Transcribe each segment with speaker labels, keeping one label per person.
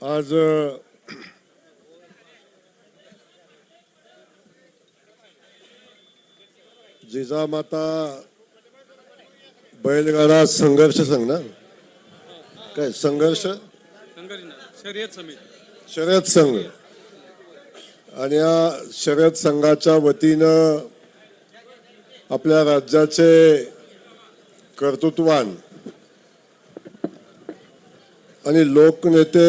Speaker 1: आज जिजामाता बैलगाडा संघर्ष संघ ना? काय संघर्ष?
Speaker 2: शर्यत
Speaker 1: संघ. आणि या शर्यत संघाच्या वतीनं आपल्या राज्याचे कर्तृत्वान आणि लोकनेते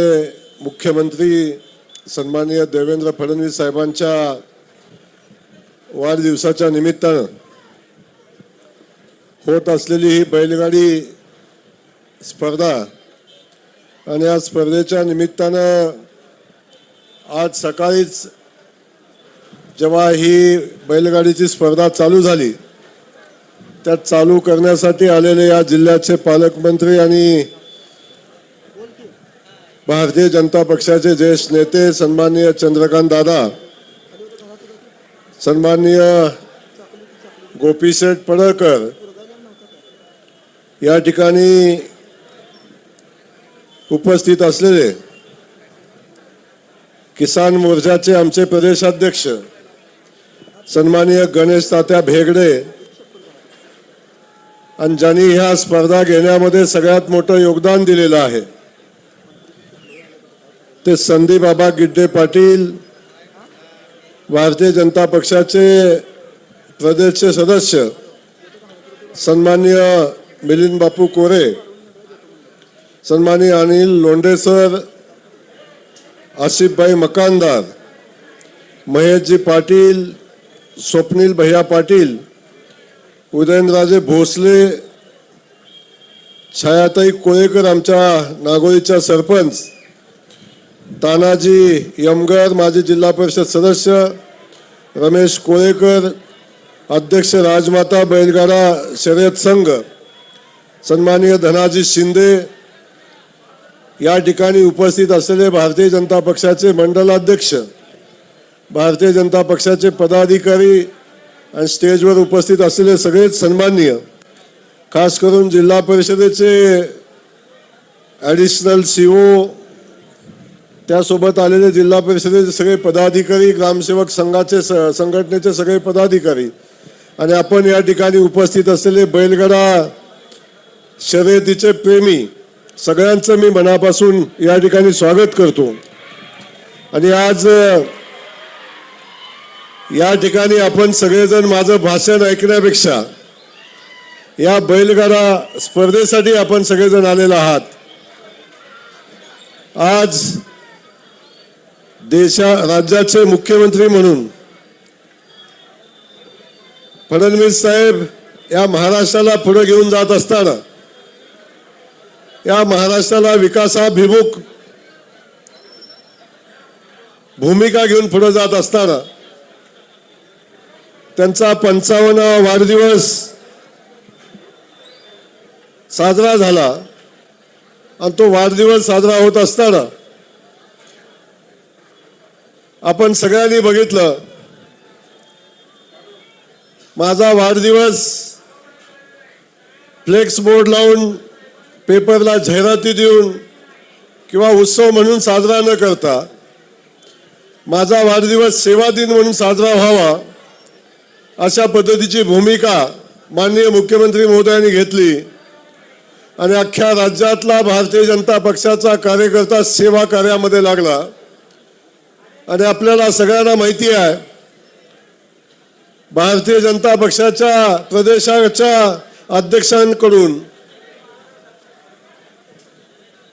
Speaker 1: मुख्यमंत्री सन्माननीय देवेंद्र फडणवीस साहेबांच्या वाढदिवसाच्या निमित्तानं होत असलेली ही बैलगाडी स्पर्धा आणि या स्पर्धेच्या निमित्तानं आज सकाळीच जेव्हा ही बैलगाडीची स्पर्धा चालू झाली त्यात चालू करण्यासाठी आलेले या जिल्ह्याचे पालकमंत्री आणि भारतीय जनता पक्षाचे ज्येष्ठ नेते सन्माननीय चंद्रकांत दादा सन्माननीय गोपीशेठ पडळकर या ठिकाणी उपस्थित असलेले किसान मोर्चाचे आमचे प्रदेशाध्यक्ष सन्माननीय गणेश तात्या भेगडे आणि ज्यांनी ह्या स्पर्धा घेण्यामध्ये सगळ्यात मोठं योगदान दिलेलं आहे. ते संदीप बाबा गिड्डे पाटील भारतीय जनता पक्षाचे प्रदेशचे सदस्य सन्माननीय मिलिंद बापू कोरे सन्माननीय अनिल लोंढे सर आसिफभाई मकानदार महेशजी पाटील स्वप्नील भैया पाटील उदयनराजे भोसले छायाताई कोळेकर आमच्या नागोरीच्या सरपंच तानाजी यमगर माजी जिल्हा परिषद सदस्य रमेश कोळेकर अध्यक्ष राजमाता बैलगाडा शर्यत संघ सन्माननीय धनाजी शिंदे या ठिकाणी उपस्थित असलेले भारतीय जनता पक्षाचे मंडलाध्यक्ष भारतीय जनता पक्षाचे पदाधिकारी आणि स्टेजवर उपस्थित असलेले सगळेच सन्माननीय खास करून जिल्हा परिषदेचे ॲडिशनल सी ओ त्यासोबत आलेले जिल्हा परिषदेचे सगळे पदाधिकारी ग्रामसेवक संघाचे स संघटनेचे सगळे पदाधिकारी. आणि आपण या ठिकाणी उपस्थित असलेले बैलगडा शर्यतीचे प्रेमी सगळ्यांचं मी मनापासून या ठिकाणी स्वागत करतो. आणि आज या ठिकाणी आपण सगळेजण माझं भाषण ऐकण्यापेक्षा या बैलगाडा स्पर्धेसाठी आपण सगळेजण आलेला आहात. आज देशा राज्याचे मुख्यमंत्री म्हणून. फडणवीस साहेब या महाराष्ट्राला पुढे घेऊन जात असताना या महाराष्ट्राला विकासाभिमुख भूमिका घेऊन पुढे जात असताना त्यांचा पंचावन्न वाढदिवस साजरा झाला. आणि तो वाढदिवस साजरा होत असताना आपण सगळ्यांनी बघितलं. माझा वाढदिवस फ्लेक्स बोर्ड लावून पेपरला जाहिराती देऊन किंवा उत्सव म्हणून साजरा न करता माझा वाढदिवस सेवा दिन म्हणून साजरा व्हावा अशा पद्धतीची भूमिका माननीय मुख्यमंत्री महोदयांनी घेतली. आणि अख्ख्या राज्यातला भारतीय जनता पक्षाचा कार्यकर्ता सेवा कार्यामध्ये लागला. आणि आपल्याला सगळ्यांना माहिती आहे, भारतीय जनता पक्षाच्या प्रदेशाच्या अध्यक्षांकडून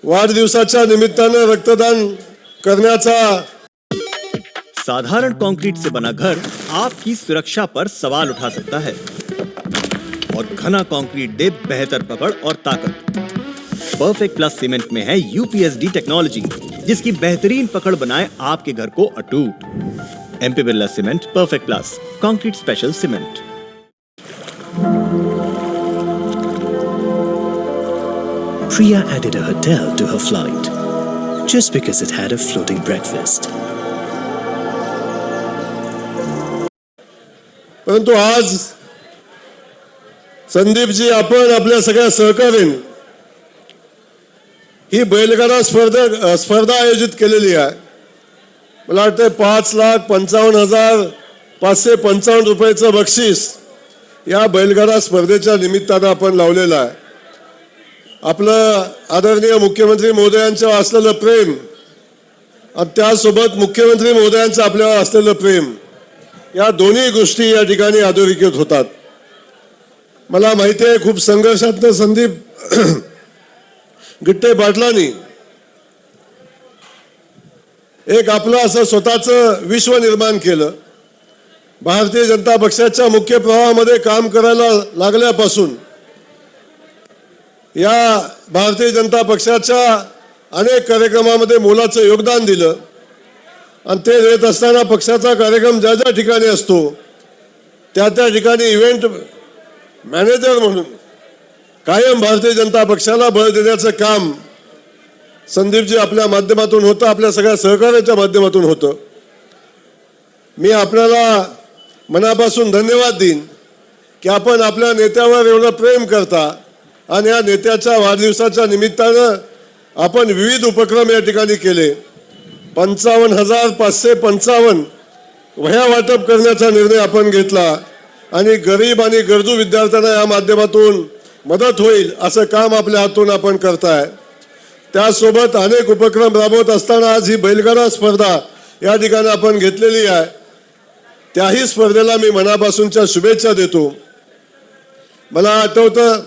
Speaker 1: वाढदिवसाच्या निमित्तानं रक्तदान करण्याचा
Speaker 3: साधारण कंक्रीट से बना घर आपकी सुरक्षा पर सवाल उठा सकता है। और घना कंक्रीट दे बेहतर पकड़ और ताकत। परफेक्ट प्लस सीमेंट में है यूपीएसडी टेक्नोलॉजी जिसकी बेहतरीन पकड़ बनाए आपके घर को अटूट MP Birla cement perfect plus concrete special cement
Speaker 4: Priya added a hotel to her flight just because it had a floating breakfast.
Speaker 1: परंतु आज संदीपजी आपण आपल्या सगळ्या सहकार्याने ही बैलगाडा स्पर्धा स्पर्धा आयोजित केलेली आहे. मला वाटतं पाच लाख पंचावन्न हजार पाचशे पंचावन्न रुपयाचं बक्षीस या बैलगाडा स्पर्धेच्या निमित्तानं आपण लावलेलं आहे. आपलं आदरणीय मुख्यमंत्री महोदयांचं असलेलं प्रेम आणि त्यासोबत मुख्यमंत्री महोदयांचं आपल्यावर असलेलं प्रेम या दोन्ही गोष्टी या ठिकाणी अधोरेखित होतात. मला माहिती आहे खूप संघर्षातनं संदीप गिट्टे पाटलांनी एक आपलं असं स्वतःचं विश्व निर्माण केलं. भारतीय जनता पक्षाच्या मुख्य प्रवाहामध्ये काम करायला लागल्यापासून या भारतीय जनता पक्षाच्या अनेक कार्यक्रमामध्ये मोलाचं योगदान दिलं. आणि ते देत असताना पक्षाचा कार्यक्रम ज्या ज्या ठिकाणी असतो त्या त्या ठिकाणी इव्हेंट मॅनेजर म्हणून कायम भारतीय जनता पक्षाला बळ देण्याचं काम संदीपजी आपल्या माध्यमातून होतं आपल्या सगळ्या सहकार्याच्या माध्यमातून होतं. मी आपल्याला मनापासून धन्यवाद देईन की आपण आपल्या नेत्यावर एवढं प्रेम करता आणि या नेत्याच्या वाढदिवसाच्या निमित्तानं आपण विविध उपक्रम या ठिकाणी केले. पंचावन्न हजार पाचशे पंचावन्न वह्या वाटप करण्याचा निर्णय आपण घेतला आणि गरीब आणि गरजू विद्यार्थ्यांना या माध्यमातून मदत होईल असं काम आपल्या हातून आपण करताय. त्यासोबत अनेक उपक्रम राबवत असताना आज ही बैलगाडा स्पर्धा या ठिकाणी आपण घेतलेली आहे. त्याही स्पर्धेला मी मनापासूनच्या शुभेच्छा देतो. मला आठवतं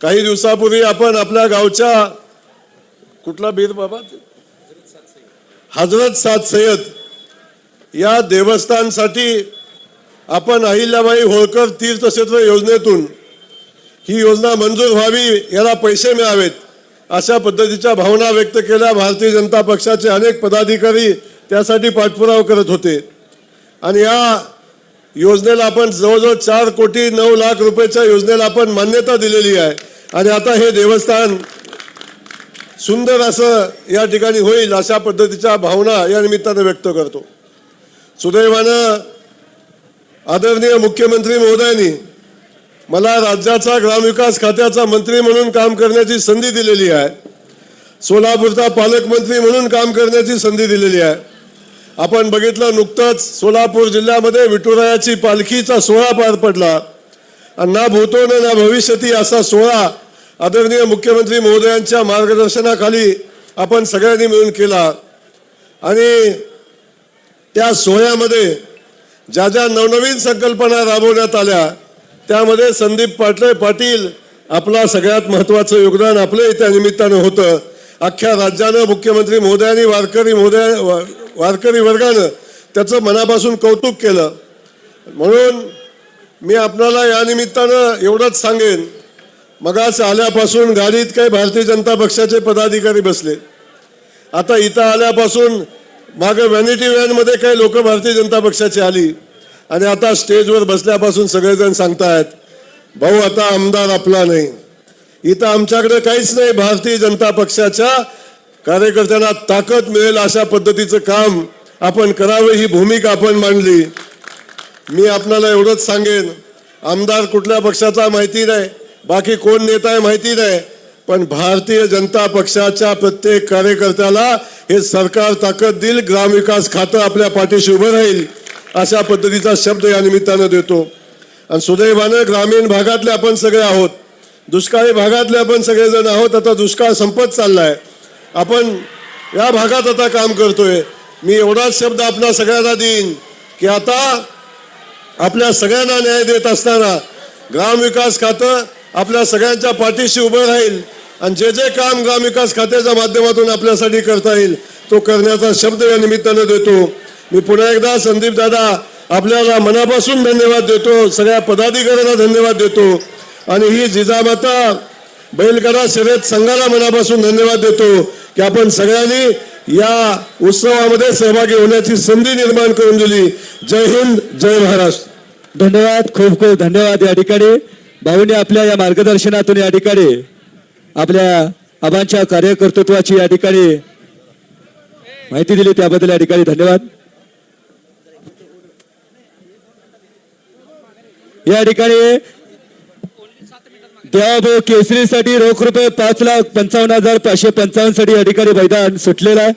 Speaker 1: काही दिवसापूर्वी आपण आपल्या गावच्या कुठला बीर बाबा? हजरत साद सय्यद या देवस्थानसाठी आपण अहिल्याबाई होळकर तीर्थक्षेत्र योजनेतून ही योजना मंजूर व्हावी याला पैसे मिळावेत. अशा पद्धतीच्या भावना व्यक्त केल्या भारतीय जनता पक्षाचे अनेक पदाधिकारी त्यासाठी पाठपुरावा करत होते. आणि या योजनेला आपण जवळजवळ चार कोटी नऊ लाख रुपयाच्या योजनेला आपण मान्यता दिलेली आहे. आणि आता हे देवस्थान सुंदर असं या ठिकाणी होईल अशा पद्धतीच्या भावना या निमित्तानं व्यक्त करतो. सुदैवानं आदरणीय मुख्यमंत्री महोदयांनी मला राज्याचा ग्रामविकास खात्याचा मंत्री म्हणून काम करण्याची संधी दिलेली आहे. सोलापूरचा पालकमंत्री म्हणून काम करण्याची संधी दिलेली आहे. आपण बघितलं नुकतंच सोलापूर जिल्ह्यामध्ये विठुरायाची पालखीचा सोहळा पार पडला. आणि ना भूतो न ना भविष्यती असा सोहळा आदरणीय मुख्यमंत्री महोदयांच्या मार्गदर्शनाखाली आपण सगळ्यांनी मिळून केला. आणि त्या सोहळ्यामध्ये ज्या ज्या नवनवीन संकल्पना राबवण्यात आल्या त्यामध्ये संदीप पाटले पाटील आपला सगळ्यात महत्त्वाचं योगदान आपलं त्या निमित्तानं होतं. अख्ख्या राज्यानं मुख्यमंत्री महोदयांनी वारकरी महोदया वा- वारकरी वर्गानं त्याचं मनापासून कौतुक केलं. म्हणून मी आपल्याला या निमित्तानं एवढंच सांगेन. मगास आल्यापासून गाडीत काही भारतीय जनता पक्षाचे पदाधिकारी बसले. आता इथं आल्यापासून मागं व्हॅनिटी व्हॅनमध्ये काही लोक भारतीय जनता पक्षाची आली. आणि आता स्टेजवर बसल्यापासून सगळेजण सांगतायत भाऊ आता आमदार आपला नाही. इथं आमच्याकडे काहीच नाही भारतीय जनता पक्षाच्या कार्यकर्त्यांना ताकद मिळेल अशा पद्धतीचं काम आपण करावं ही भूमिका आपण मांडली. मी आपल्याला एवढंच सांगेन आमदार कुठल्या पक्षाचा माहिती नाही बाकी कोण नेता आहे माहिती नाही पण भारतीय जनता पक्षाच्या प्रत्येक कार्यकर्त्याला हे सरकार ताकद देईल ग्रामविकास खातं आपल्या पाठीशी उभं राहील. अशा पद्धतीचा शब्द या निमित्तानं देतो. आणि सुदैवानं ग्रामीण भागातले आपण सगळे आहोत. दुष्काळी भागातले आपण सगळेजण आहोत. आता दुष्काळ संपत चालला आहे आपण या भागात आता काम करतोय. मी एवढाच शब्द आपल्या सगळ्यांना देईन की आता आपल्या सगळ्यांना न्याय देत असताना ग्रामविकास खातं आपल्या सगळ्यांच्या पाठीशी उभं राहील आणि जे जे काम ग्रामविकास खात्याच्या माध्यमातून आपल्यासाठी करता येईल तो करण्याचा शब्द या निमित्तानं देतो. मी पुन्हा एकदा संदीप दादा आपल्याला मनापासून धन्यवाद देतो सगळ्या पदाधिकाऱ्यांना धन्यवाद देतो आणि ही जिजामाता बैलगडा शर्यत संघाला मनापासून धन्यवाद देतो की आपण सगळ्यांनी या उत्सवामध्ये सहभागी होण्याची संधी निर्माण करून दिली. जय हिंद जय महाराष्ट्र.
Speaker 5: धन्यवाद खूप खूप धन्यवाद या ठिकाणी. भाऊने आपल्या या मार्गदर्शनातून या ठिकाणी आपल्या आबांच्या कार्यकर्तृत्वाची या ठिकाणी माहिती दिली त्याबद्दल या ठिकाणी धन्यवाद. या ठिकाणी देवाभाऊ केसरीसाठी रोख रुपये पाच लाख पंचावन्न हजार पाचशे पंचावन्नसाठी या ठिकाणी मैदान सुटलेलं आहे.